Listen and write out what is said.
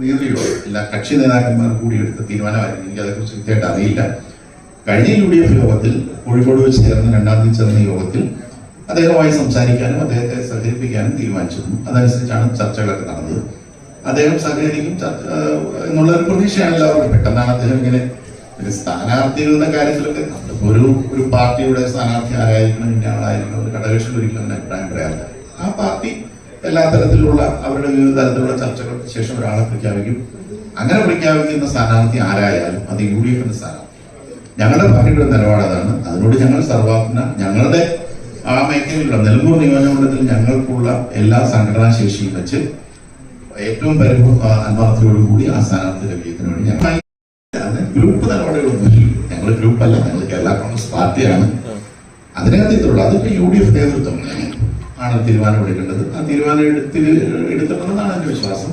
നേതൃയോഗം എല്ലാ കക്ഷി നേതാക്കന്മാർ കൂടി എടുത്ത തീരുമാനമായിരുന്നു. എനിക്ക് അതേക്കുറിച്ച് കൃത്യമായിട്ട് അറിയില്ല. കഴിഞ്ഞ യു ഡി എഫ് യോഗത്തിൽ കോഴിക്കോട് വെച്ച് ചേർന്ന രണ്ടാം തീയതി ചേർന്ന യോഗത്തിൽ അദ്ദേഹവുമായി സംസാരിക്കാനും അദ്ദേഹത്തെ സഹകരിപ്പിക്കാനും തീരുമാനിച്ചിരുന്നു അതനുസരിച്ചാണ് ചർച്ചകളൊക്കെ നടന്നത്. അദ്ദേഹം സഹകരിക്കും എന്നുള്ള ഒരു പ്രതീക്ഷയാണ് എല്ലാവർക്കും. പെട്ടെന്നാണ് അദ്ദേഹം ഇങ്ങനെ സ്ഥാനാർത്ഥികളുടെ കാര്യത്തിലൊക്കെ നമ്മളിപ്പോ ഒരു ഒരു പാർട്ടിയുടെ സ്ഥാനാർത്ഥി ആരായിരിക്കണം ഇന്ന ആളായിരിക്കണം ഒരു ഘടകകക്ഷികൾ ഒരിക്കലും അഭിപ്രായം പറയാറില്ല. ആ പാർട്ടി എല്ലാ തരത്തിലുള്ള അവരുടെ വിവിധ തരത്തിലുള്ള ചർച്ചകൾക്ക് ശേഷം ഒരാളെ പ്രഖ്യാപിക്കും. അങ്ങനെ പ്രഖ്യാപിക്കുന്ന സ്ഥാനാർത്ഥി ആരായാലും അത് യു ഡി എഫിന്റെ സ്ഥാനാർത്ഥി. ഞങ്ങളുടെ പാർട്ടിയുടെ നിലപാട് അതാണ്. അതിനോട് ഞങ്ങൾ സർവാത്മന ഞങ്ങളുടെ ആ മേഖലയിലുള്ള നിലമ്പൂർ നിയോജകമണ്ഡലത്തിൽ ഞങ്ങൾക്കുള്ള എല്ലാ സംഘടനാ ശേഷിയും വെച്ച് ഏറ്റവും പരിപൂർണ കൂടി ആ സ്ഥാനാർത്ഥിയുടെ വിജയത്തിന് വേണ്ടി ഞങ്ങൾ ഗ്രൂപ്പ് നിലപാടുകളൊന്നും ഞങ്ങൾ ഗ്രൂപ്പല്ല. ഞങ്ങൾ കേരള കോൺഗ്രസ് പാർട്ടിയാണ്. അതിനകത്തുള്ള അതിപ്പോ യു ഡി എഫ് നേതൃത്വം. ആണ് തീരുമാനം എടുക്കേണ്ടത്. ആ തീരുമാനം എടുത്തിൽ എടുത്തിട്ടുണ്ടെന്നാണ് എന്റെ വിശ്വാസം.